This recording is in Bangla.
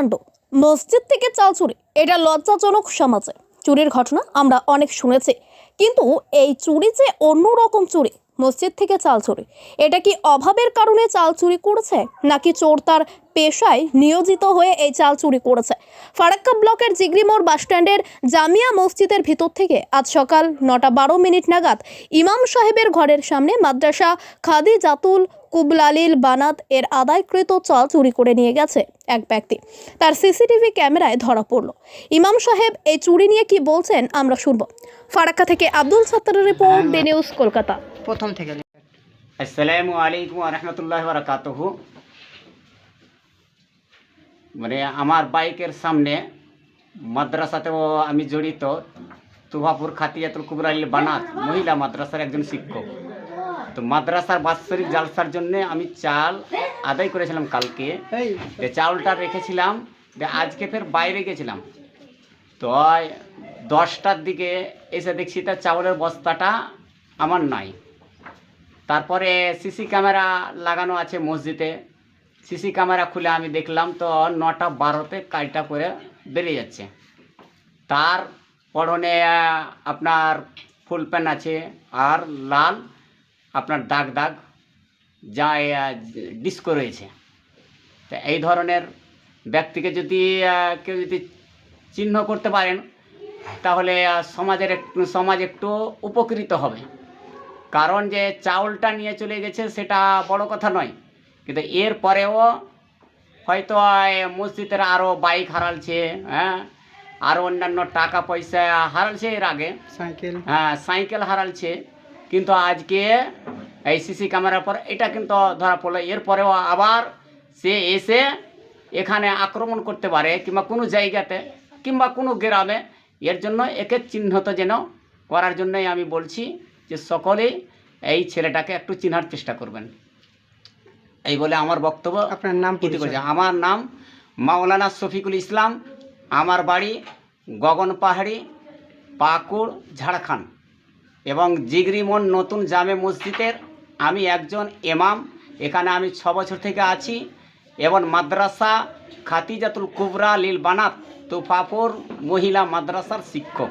কাণ্ড। মসজিদ থেকে চাল চুরি, এটা লজ্জাজনক সমাজে। চুরির ঘটনা আমরা অনেক শুনেছি। কিন্তু এই চুরি যে অন্যরকম চুরি মসজিদ থেকে চাল চুরি এটা কি অভাবের কারণে চাল চুরি করেছে নাকি চোর তার পেশায় নিয়োজিত হয়ে এই চাল চুরি করেছে? ফারাক্কা ব্লকের জিগরিমোড় বাসস্ট্যান্ডের জামিয়া মসজিদের ভিতর থেকে আজ সকাল নটা বারো মিনিট নাগাদ ইমাম সাহেবের ঘরের সামনে মাদ্রাসা খাদি জাতুল কুবলালিল বানাত এর আদায়কৃত চাল চুরি করে নিয়ে গেছে এক ব্যক্তি। তার সিসিটিভি ক্যামেরায় ধরা পড়ল। ইমাম সাহেব এই চুরি নিয়ে কি বলছেন? আমরা শুনব। ফারাক্কা থেকে আব্দুল সত্তারের রিপোর্ট ডে নিউজ কলকাতা। প্রথম থেকে আসসালামু আলাইকুম রহমতুল্লাহ বারাকাতুহু। মানে আমার বাইকের সামনে মাদ্রাসাতেও আমি জড়িত তুহাপুর খাতিয়াতুল কুবরাইল বানাত মহিলা মাদ্রাসার একজন শিক্ষক। তো মাদ্রাসার বাৎসরিক জালসার জন্য আমি চাল আদায় করেছিলাম কালকে। চাউলটা রেখেছিলাম যে আজকে ফের বাইরে গেছিলাম। তো দশটার দিকে এসে দেখছি তার চাউলের বস্তাটা আমার নাই। তারপরে সিসি ক্যামেরা লাগানো আছে মসজিদে। সিসি ক্যামেরা খুলে আমি দেখলাম তো নটা বারোতে কাজটা করে বেরিয়ে যাচ্ছে। তার পরনে আপনার ফুল প্যান্ট আছে আর লাল আপনার দাগ দাগ যা ডিস্কো রয়েছে। তো এই ধরনের ব্যক্তিকে যদি কেউ যদি চিহ্ন করতে পারেন, তাহলে সমাজের একটু, সমাজ একটু উপকৃত হবে। কারণ যে চাউলটা নিয়ে চলে গেছে সেটা বড় কথা নয়। কিন্তু এর পরেও হয়তো মসজিদের আরও বাইক হারালছে হ্যাঁ? আরও অন্যান্য টাকা পয়সা হারালছে এর আগে। সাইকেল। হ্যাঁ সাইকেল হারালছে। কিন্তু আজকে এই সিসি ক্যামেরার পর এটা কিন্তু ধরা পড়ল। এরপরেও আবার সে এসে এখানে আক্রমণ করতে পারে কিংবা কোনো জায়গাতে কিংবা কোনো গ্রামে। এর জন্য একে চিহ্নিত যেন করার জন্যই আমি বলছি যে সকলেই এই ছেলেটাকে একটু চিনার চেষ্টা করবেন। এই বলে আমার বক্তব্য আপনার নাম পরিচয়। করছি আমার নাম মাওলানা শফিকুল ইসলাম। আমার বাড়ি গগন পাহাড়ি পাকুড় ঝাড়খণ্ড এবং জিগরিমন নতুন জামে মসজিদের আমি একজন এমাম এখানে আমি ছ বছর থেকে আছি। এবং মাদ্রাসা খাতিজাতুল কুবরা লীল বানাত তুফাপুর মহিলা মাদ্রাসার শিক্ষক।